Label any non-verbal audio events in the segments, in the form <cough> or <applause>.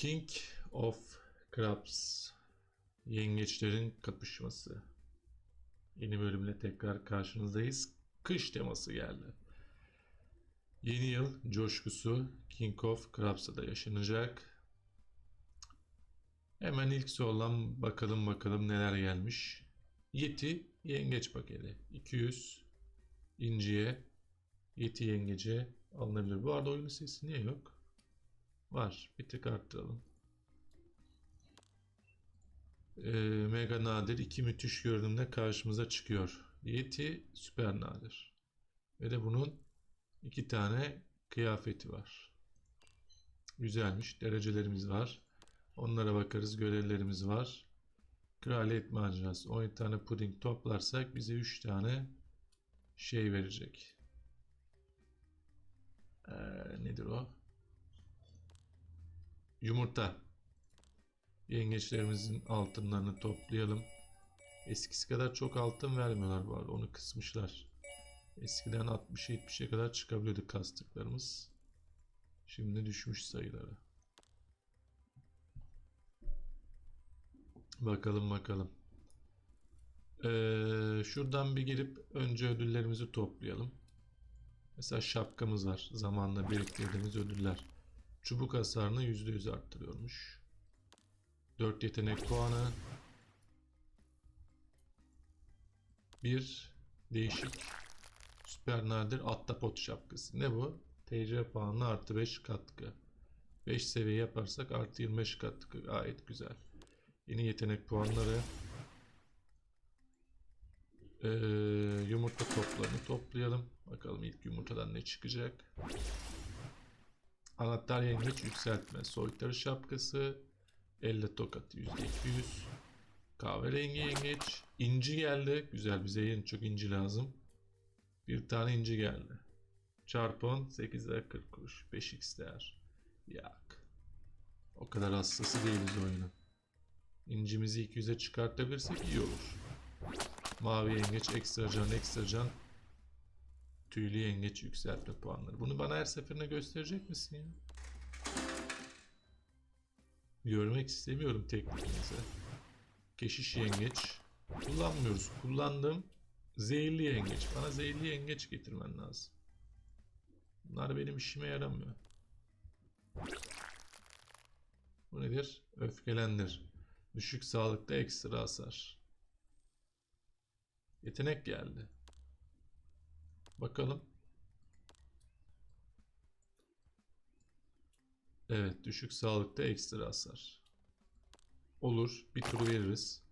King of Crabs. Yengeçlerin kapışması. Yeni bölümle tekrar karşınızdayız. Kış teması geldi. Yeni yıl coşkusu King of Crabs'a da yaşanacak. Hemen ilk sorulan bakalım bakalım neler gelmiş. Yeti yengeç paketi. 200 inciye Yeti yengece alınabilir. Bu arada oyunun sesi niye yok? Var. Bir tık arttıralım. Ee, mega nadir iki müthiş görünümde karşımıza çıkıyor. Yeti süper nadir. Ve de bunun iki tane kıyafeti var. Güzelmiş. Derecelerimiz var. Onlara bakarız. Görevlerimiz var. Kraliyet macerası. 10 tane puding toplarsak bize 3 tane şey verecek. Ee, nedir o? Yumurta. Yengeçlerimizin altınlarını toplayalım. Eskisi kadar çok altın vermiyorlar bu arada. Onu kısmışlar. Eskiden 60-70'e kadar çıkabiliyordu kastıklarımız. Şimdi düşmüş sayıları. Bakalım bakalım. Ee, şuradan bir girip önce ödüllerimizi toplayalım. Mesela şapkamız var. Zamanla biriktirdiğimiz ödüller. Çubuk hasarını %100 arttırıyormuş. 4 yetenek puanı. Bir değişik süper nadir ahtapot şapkası. Ne bu? TC puanı artı 5 katkı. 5 seviye yaparsak artı 25 katkı. Gayet güzel. Yeni yetenek puanları. Ee, yumurta toplarını toplayalım. Bakalım ilk yumurtadan ne çıkacak. Anahtar yengeç yükseltme. Soytarı şapkası. Elle tokatı %200. Kahverengi yengeç. İnci geldi. Güzel bize yeni çok inci lazım. Bir tane inci geldi. Çarpon 8 lira 40 kuruş. 5x değer. Yak. O kadar hastası değiliz oyunun. İncimizi 200'e çıkartabilirsek iyi olur. Mavi yengeç, ekstra can, ekstra can. Tüylü yengeç yükseltme puanları. Bunu bana her seferinde gösterecek misin ya? Görmek istemiyorum teknikinizi. Keşiş yengeç. Kullanmıyoruz. Kullandım. Zehirli yengeç. Bana zehirli yengeç getirmen lazım. Bunlar benim işime yaramıyor. Bu nedir? Öfkelendir. Düşük sağlıkta ekstra hasar. Yetenek geldi. Bakalım. Evet, düşük sağlıkta ekstra hasar. Olur, bir tur veririz.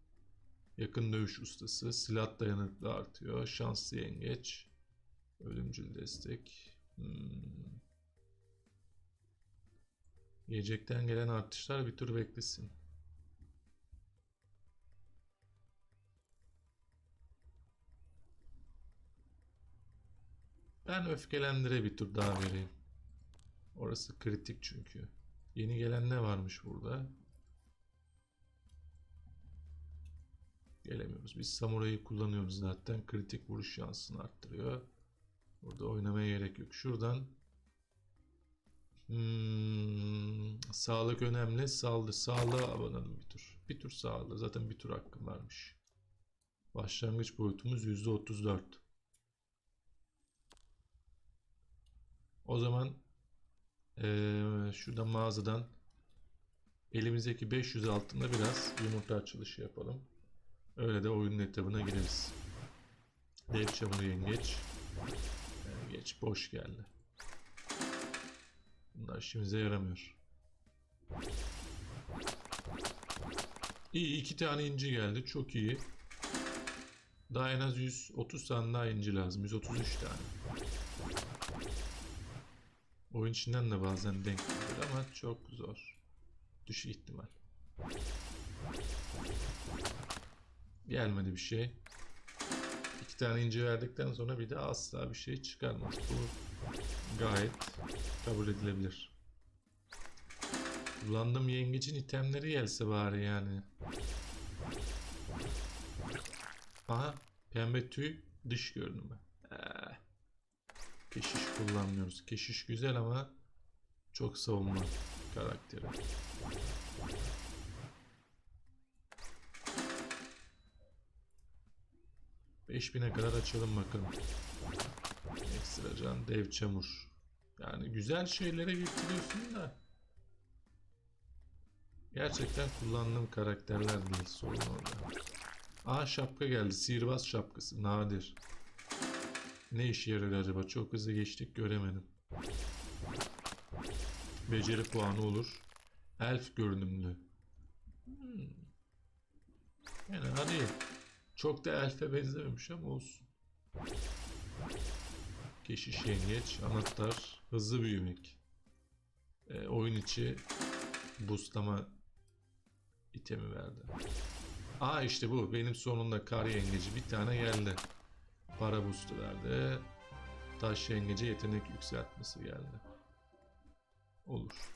Yakın dövüş ustası, silah dayanıklı artıyor, şanslı yengeç, ölümcül destek. Hmm. Yiyecekten gelen artışlar bir tur beklesin. Ben öfkelendire bir tur daha vereyim. Orası kritik çünkü. Yeni gelen ne varmış burada? Gelemiyoruz. Biz samurayı kullanıyoruz zaten. Kritik vuruş şansını arttırıyor. Burada oynamaya gerek yok. Şuradan hmm, sağlık önemli. Sağlığı, sağlığa abanalım bir tur. Bir tur sağlığı. Zaten bir tur hakkım varmış. Başlangıç boyutumuz %34. O zaman ee, şurada mağazadan elimizdeki 500 altında biraz yumurta açılışı yapalım. Öyle de oyunun etabına gireriz. Dev çamur yengeç. Yengeç boş geldi. Bunlar işimize yaramıyor. İyi iki tane inci geldi. Çok iyi. Daha en az 130 tane daha inci lazım. 133 tane. Oyun içinden de bazen denk gelir ama çok zor. Düşük ihtimal. Gelmedi bir şey. İki tane ince verdikten sonra bir de asla bir şey çıkarmaz. Bu gayet kabul edilebilir. Kullandığım yengecin itemleri gelse bari yani. Aha pembe tüy dış görünümü. Keşiş kullanmıyoruz. Keşiş güzel ama çok savunma. karakteri. Beş bine kadar açalım bakalım. Ekstra can, dev çamur. Yani güzel şeylere getiriyorsun da. Gerçekten kullandığım karakterler değil sorun orada. Aa şapka geldi. Sihirbaz şapkası. Nadir. Ne işe yarar acaba? Çok hızlı geçtik göremedim. Beceri puanı olur. Elf görünümlü. Hmm. Yani değil. Çok da elfe benzememiş ama olsun. Keşiş yengeç, anahtar, hızlı büyümek. E, oyun içi boostlama itemi verdi. Aa işte bu. Benim sonunda kar yengeci bir tane geldi. Para boost'u verdi. Taş yengeci yetenek yükseltmesi geldi. Olur.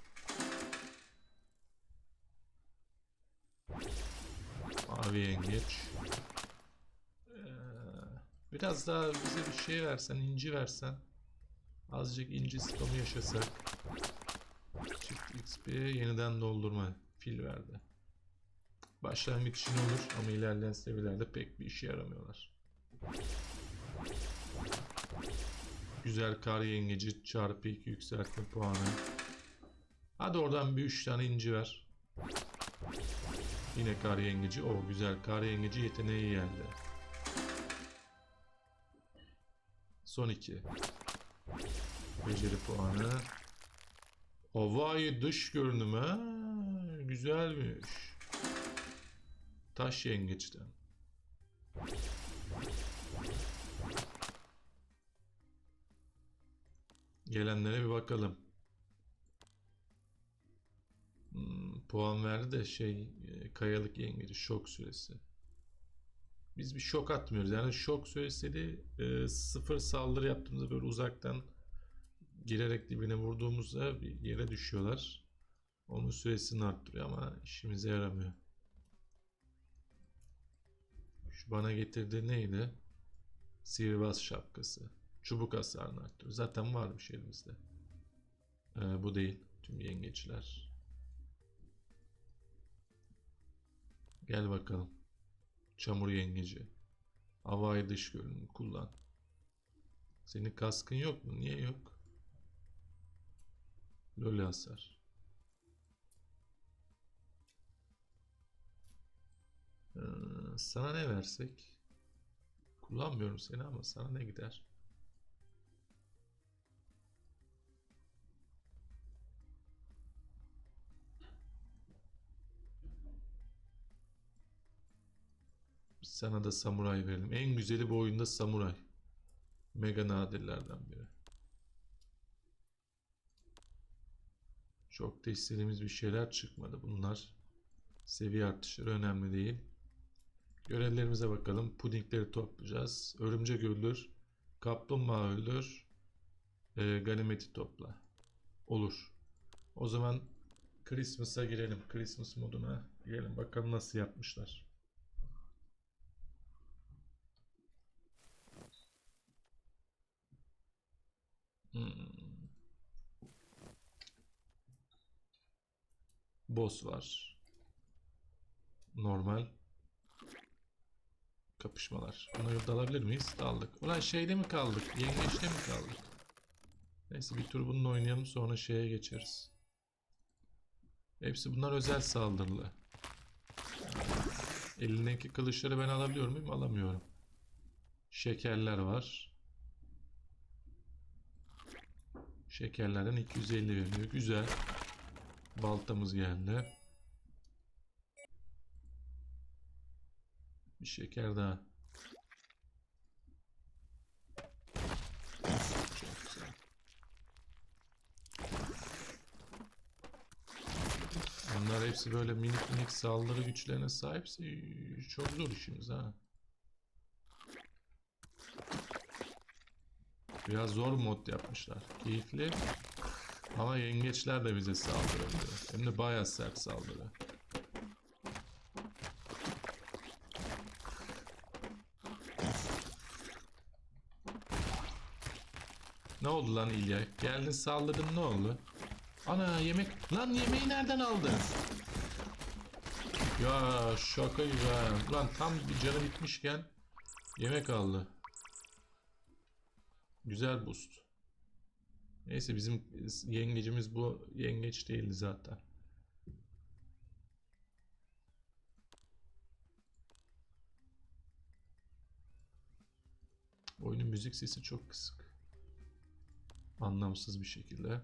Mavi yengeç. Ee, biraz daha bize bir şey versen, inci versen. Azıcık inci spamı yaşasak. Çift XP yeniden doldurma fil verdi. Başlangıç için olur ama ilerleyen seviyelerde pek bir işe yaramıyorlar. Güzel kar yengeci çarpı 2 yükseltme puanı. Hadi oradan bir 3 tane inci ver. Yine kar yengeci. O güzel kar yengeci yeteneği geldi. Son 2. Beceri puanı. Havai dış görünümü. Güzelmiş. Taş yengeçten. Gelenlere bir bakalım. Hmm, puan verdi de şey e, kayalık yengeci şok süresi. Biz bir şok atmıyoruz. Yani şok süresi de e, sıfır saldırı yaptığımızda böyle uzaktan girerek dibine vurduğumuzda bir yere düşüyorlar. Onun süresini arttırıyor ama işimize yaramıyor. Şu bana getirdiği neydi? Sihirbaz şapkası. Çubuk hasarını arttırıyor. Zaten varmış elimizde. Ee, bu değil. Tüm yengeçler. Gel bakalım. Çamur yengeci. Havai dış görünümü kullan. Senin kaskın yok mu? Niye yok? Loli hasar. Ee, sana ne versek? Kullanmıyorum seni ama sana ne gider? Sana da samuray verelim. En güzeli bu oyunda samuray. Mega nadirlerden biri. Çok da istediğimiz bir şeyler çıkmadı. Bunlar seviye artışları önemli değil. Görevlerimize bakalım. Pudingleri toplayacağız. Örümcek öldür. Kaplumbağa öldür. E, ganimeti topla. Olur. O zaman Christmas'a girelim. Christmas moduna girelim. Bakalım nasıl yapmışlar. Hmm. Boss var. Normal. Kapışmalar. Bunları da alabilir miyiz? Daldık. Ulan şeyde mi kaldık? Yengeçte mi kaldık? Neyse bir tur bununla oynayalım sonra şeye geçeriz. Hepsi bunlar özel saldırılı. Elindeki kılıçları ben alabiliyor muyum? Alamıyorum. Şekerler var. Şekerlerden 250 veriyor. Güzel. Baltamız geldi. Bir şeker daha. Bunlar hepsi böyle minik minik saldırı güçlerine sahipse çok zor işimiz ha. Biraz zor mod yapmışlar. Keyifli. Ama yengeçler de bize saldırabiliyor. Hem de bayağı sert saldırı. Ne oldu lan İlya? Geldin saldırdın ne oldu? Ana yemek. Lan yemeği nereden aldın? Ya şaka gibi. Lan tam bir canı bitmişken yemek aldı. Güzel boost. Neyse bizim yengecimiz bu yengeç değildi zaten. Oyunun müzik sesi çok kısık. Anlamsız bir şekilde.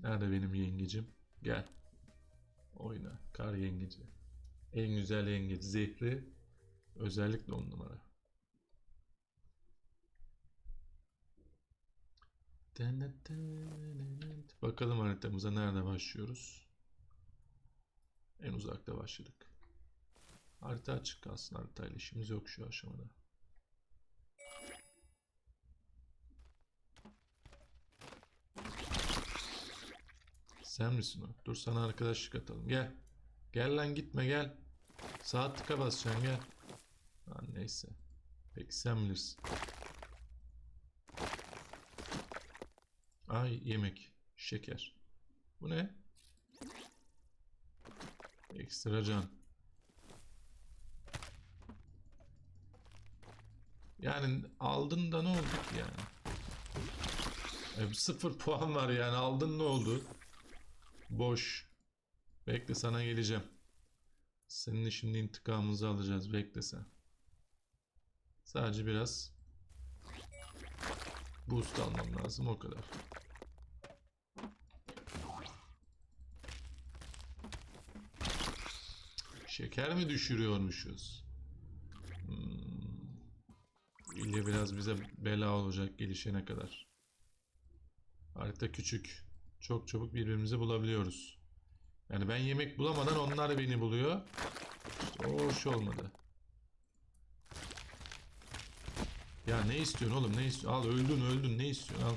Nerede benim yengecim? Gel. Oyna. Kar yengeci. En güzel yengeci. Zehri. Özellikle on numara. Bakalım haritamıza nerede başlıyoruz? En uzakta başladık. Harita açık kalsın. Haritayla işimiz yok şu aşamada. Sen misin o? Dur sana arkadaşlık atalım. Gel. Gel lan gitme gel. Sağ tıka basacaksın gel. Lan neyse. Peki sen bilirsin. Ay yemek. Şeker. Bu ne? Ekstra can. Yani aldın da ne oldu ki yani? E, sıfır <laughs> puan var yani aldın ne oldu? Boş. Bekle sana geleceğim. Senin şimdi intikamımızı alacağız. Bekle sen. Sadece biraz boost almam lazım o kadar. Şeker mi düşürüyormuşuz? Hmm. İlle biraz bize bela olacak gelişene kadar. Harita küçük. Çok çabuk birbirimizi bulabiliyoruz. Yani ben yemek bulamadan onlar beni buluyor. İşte o hoş olmadı. Ya ne istiyorsun oğlum ne istiyorsun? Al öldün öldün ne istiyorsun al.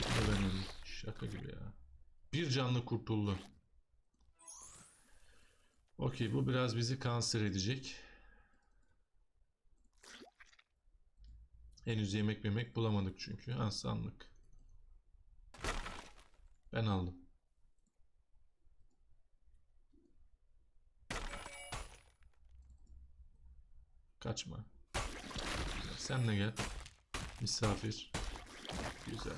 Ya ben öldüm. Şaka gibi ya. Bir canlı kurtuldu. Okey bu biraz bizi kanser edecek. Henüz yemek yemek bulamadık çünkü. Ha sandık. Ben aldım. Kaçma. Sen de gel. Misafir. Güzel.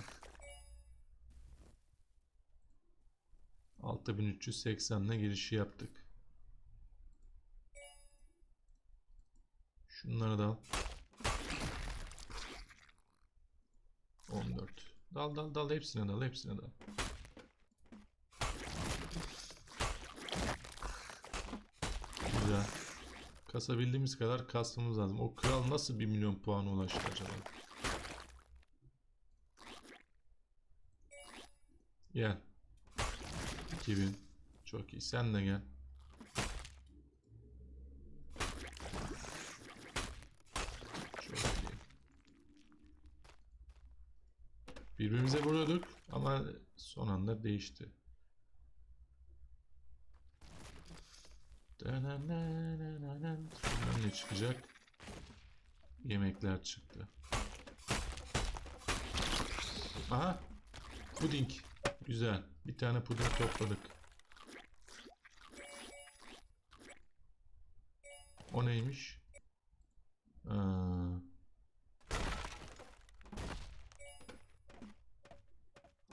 6380 ile girişi yaptık. Şunları da al. 14. Dal dal dal hepsine dal hepsine dal. Güzel. Kasabildiğimiz kadar kasmamız lazım. O kral nasıl 1 milyon puana ulaştı acaba? Gel. 2000. Çok iyi. Sen de gel. Çok iyi. Birbirimize vuruyorduk ama son anda değişti. Ne çıkacak? Yemekler çıktı. Aha! Puding. Güzel. Bir tane puding topladık. O neymiş? Aa.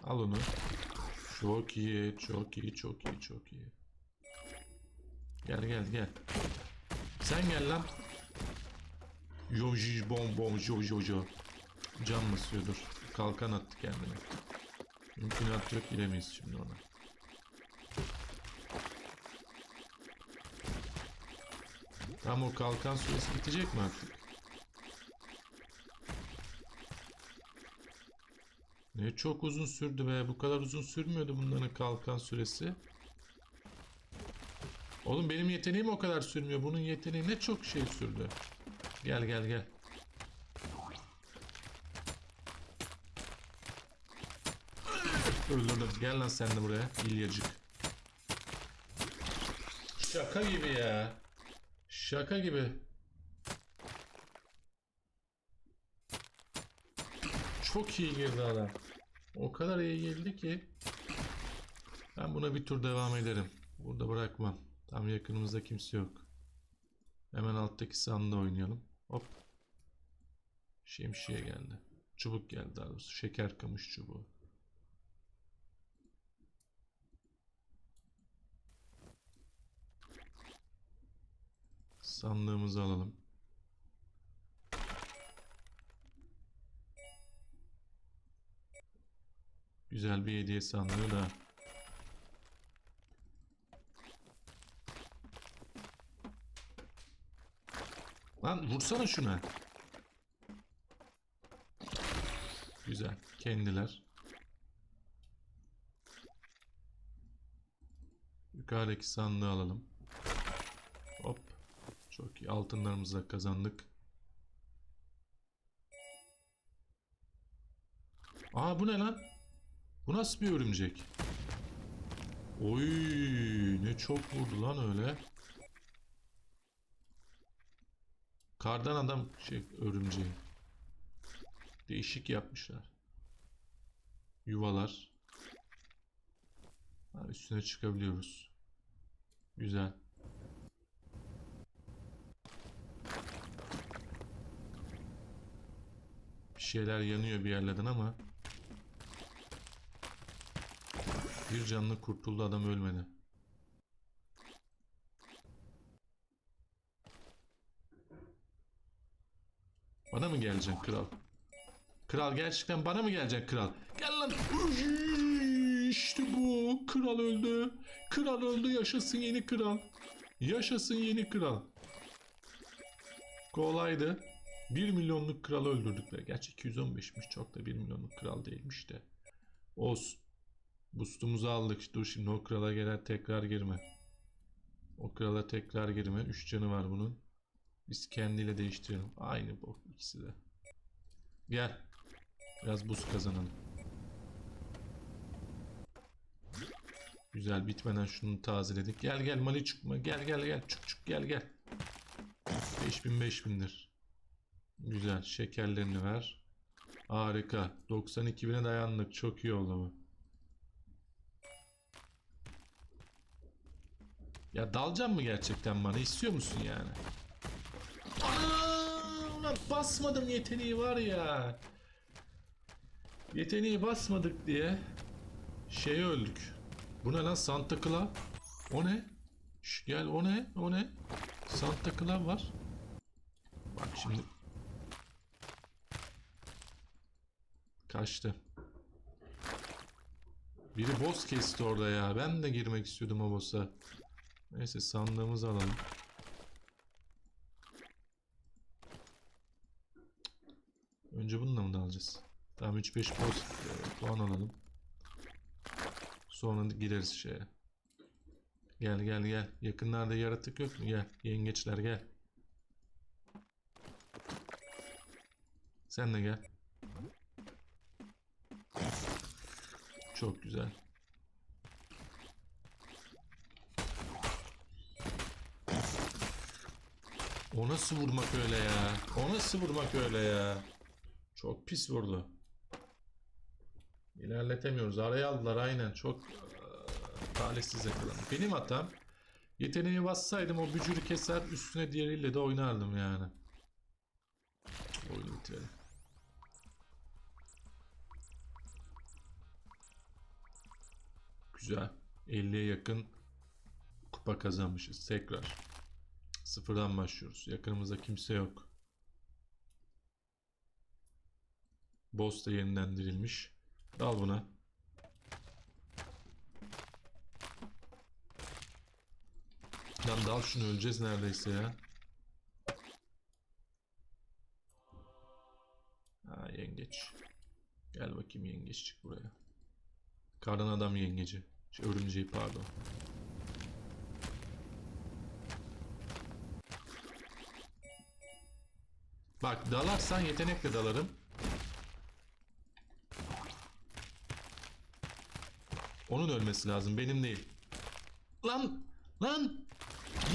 Al onu. Çok iyi, çok iyi, çok iyi, çok iyi. Gel gel gel. Sen gel lan. Yoji bom bom jo jo jo. Can basıyordur. Kalkan attı kendine. Mümkünat yok giremeyiz şimdi ona. Tam o kalkan süresi bitecek mi artık? Ne çok uzun sürdü be. Bu kadar uzun sürmüyordu bunların kalkan süresi. Oğlum benim yeteneğim o kadar sürmüyor. Bunun yeteneği ne çok şey sürdü. Gel gel gel. Öldürdüm. Gel lan sen de buraya. İlyacık. Şaka gibi ya. Şaka gibi. Çok iyi girdi adam. O kadar iyi geldi ki ben buna bir tur devam ederim. Burada bırakmam. Tam yakınımızda kimse yok. Hemen alttaki sandığı oynayalım. Hop. Şemsiye geldi. Çubuk geldi daha doğrusu. Şeker kamış çubuğu. Sandığımızı alalım. Güzel bir hediye sandığı da. Lan vursana şuna. Güzel. Kendiler. Yukarıdaki sandığı alalım. Hop. Çok iyi. Altınlarımızı da kazandık. Aa bu ne lan? Bu nasıl bir örümcek? Oy ne çok vurdu lan öyle. Kardan adam şey örümceği. Değişik yapmışlar. Yuvalar. Ha, üstüne çıkabiliyoruz. Güzel. Bir şeyler yanıyor bir yerlerden ama bir canlı kurtuldu adam ölmedi. Bana mı geleceksin kral? Kral gerçekten bana mı geleceksin kral? Gel lan. İşte bu. Kral öldü. Kral öldü. Yaşasın yeni kral. Yaşasın yeni kral. Kolaydı. 1 milyonluk kralı öldürdük be. Gerçi 215'miş. Çok da 1 milyonluk kral değilmiş de. Olsun. Boost'umuzu aldık. Dur şimdi o krala gelen tekrar girme. O krala tekrar girme. 3 canı var bunun. Biz kendiyle değiştirelim. Aynı bu ikisi de. Gel. Biraz buz kazanalım. Güzel bitmeden şunu tazeledik. Gel gel Mali çıkma. Gel gel gel. Çık çık gel gel. 5000 5000'dir. Güzel. Şekerlerini ver. Harika. 92 bine dayandık. Çok iyi oldu bu. Ya dalacağım mı gerçekten bana? İstiyor musun yani? Aa, basmadım yeteneği var ya. Yeteneği basmadık diye şey öldük. Bu ne lan Santa Claus? O ne? Şş, gel o ne? O ne? Santa Claus var. Bak şimdi. Kaçtı. Biri boss kesti orada ya. Ben de girmek istiyordum o boss'a. Neyse sandığımızı alalım. Önce bununla mı da alacağız? Tamam 3-5 post e, puan alalım. Sonra gireriz şeye. Gel gel gel. Yakınlarda yaratık yok mu? Gel. Yengeçler gel. Sen de gel. Çok güzel. O nasıl vurmak öyle ya? O nasıl vurmak öyle ya? Çok pis vurdu. İlerletemiyoruz. Araya aldılar aynen. Çok eee, talihsiz yakalandı. Benim hatam. Yeteneği bassaydım o bücürü keser üstüne diğeriyle de oynardım yani. Oyunu bitirelim. Güzel. 50'ye yakın kupa kazanmışız. Tekrar. Sıfırdan başlıyoruz. Yakınımızda kimse yok. Boss da yeniden dirilmiş. Dal buna. Lan dal şunu öleceğiz neredeyse ya. Ha yengeç. Gel bakayım yengeç çık buraya. Kardan adam yengeci. Şey, örümceği pardon. Bak dalarsan yetenekle dalarım. Onun ölmesi lazım benim değil. Lan lan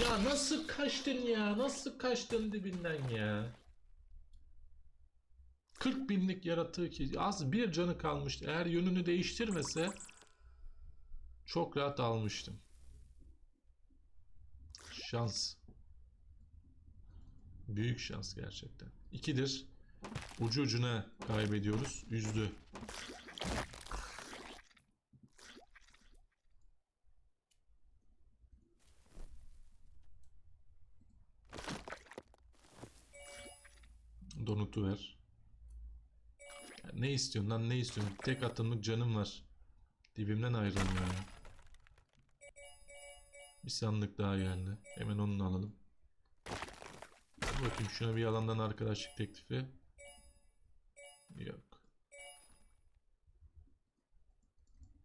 ya nasıl kaçtın ya nasıl kaçtın dibinden ya. 40 binlik yaratığı ki az bir canı kalmıştı. Eğer yönünü değiştirmese çok rahat almıştım. Şans. Büyük şans gerçekten. İkidir. Ucu ucuna kaybediyoruz. Üzdü. Donutu ver. Ya ne istiyorsun lan ne istiyorsun? Tek atımlık canım var. Dibimden ayrılmıyor ya. Bir sandık daha geldi. Hemen onu alalım. Bakayım şuna bir yalandan arkadaşlık teklifi. Yok.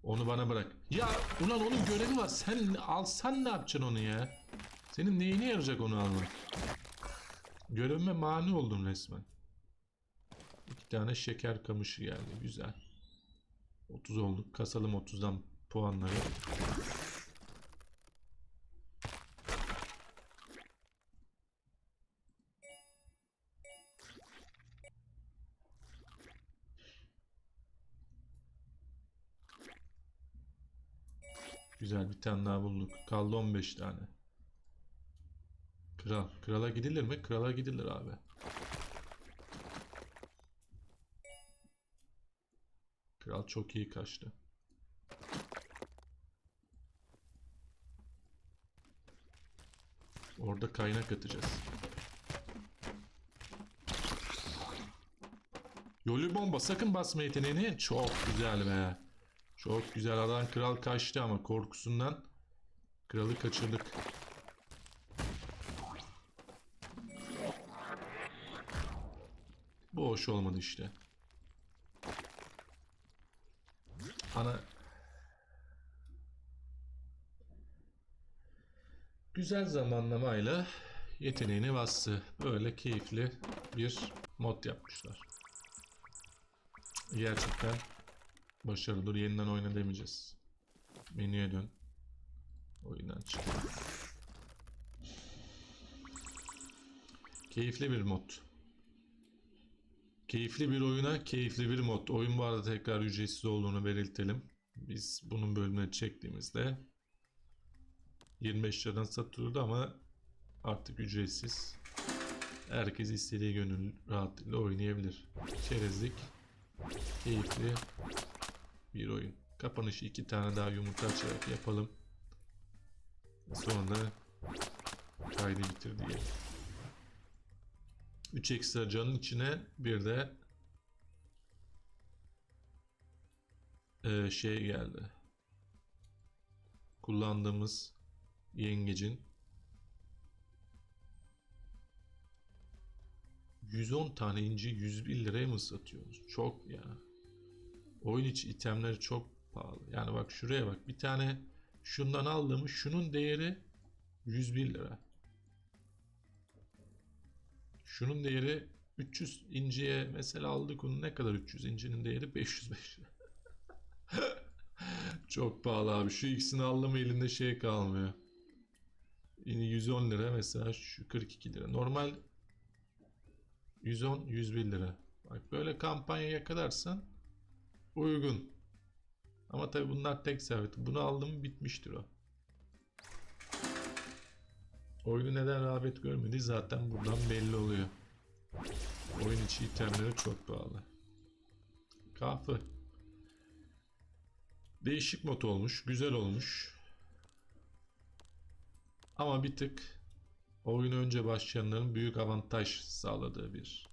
Onu bana bırak. Ya ulan onun görevi var. Sen alsan ne yapacaksın onu ya? Senin neyine yarayacak onu almak? Görevime mani oldum resmen. İki tane şeker kamışı geldi. Güzel. 30 olduk. Kasalım 30'dan puanları. Güzel bir tane daha bulduk. Kaldı 15 tane. Kral. Krala gidilir mi? Krala gidilir abi. Kral çok iyi kaçtı. Orada kaynak atacağız. Yolu bomba sakın basma yeteneğini. Çok güzel be. Çok güzel adam kral kaçtı ama korkusundan kralı kaçırdık. Bu hoş olmadı işte. Ana Güzel zamanlamayla yeteneğini bastı. Böyle keyifli bir mod yapmışlar. Gerçekten başarılı. Dur yeniden oyna demeyeceğiz. Menüye dön. Oyundan çık. Keyifli bir mod. Keyifli bir oyuna keyifli bir mod. Oyun bu arada tekrar ücretsiz olduğunu belirtelim. Biz bunun bölümünü çektiğimizde 25 liradan satılıyordu ama artık ücretsiz. Herkes istediği gönül rahatlığıyla oynayabilir. Çerezlik, keyifli bir oyun. Kapanışı iki tane daha yumurta açarak yapalım. Sonra kaydı bitir diye. 3 ekstra canın içine bir de eee, şey geldi. Kullandığımız yengecin 110 tane inci 101 liraya mı satıyoruz? Çok ya. Oyun içi itemleri çok pahalı. Yani bak şuraya bak. Bir tane şundan aldığımız şunun değeri 101 lira. Şunun değeri 300 inciye mesela aldık onu ne kadar 300 incinin değeri 505 lira. <laughs> Çok pahalı abi. Şu ikisini aldım elinde şey kalmıyor. Yine 110 lira mesela şu 42 lira. Normal 110 101 lira. Bak böyle kampanya yakalarsan uygun. Ama tabi bunlar tek servet. Bunu aldım bitmiştir o. Oyunu neden rağbet görmedi zaten buradan belli oluyor. Oyun içi itemleri çok pahalı. Kahve. Değişik mod olmuş, güzel olmuş. Ama bir tık oyunu önce başlayanların büyük avantaj sağladığı bir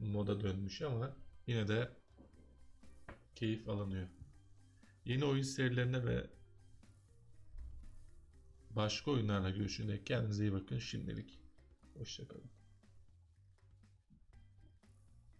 moda dönmüş ama yine de keyif alınıyor. Yeni oyun serilerine ve başka oyunlarla görüşene kendinize iyi bakın şimdilik. Hoşçakalın.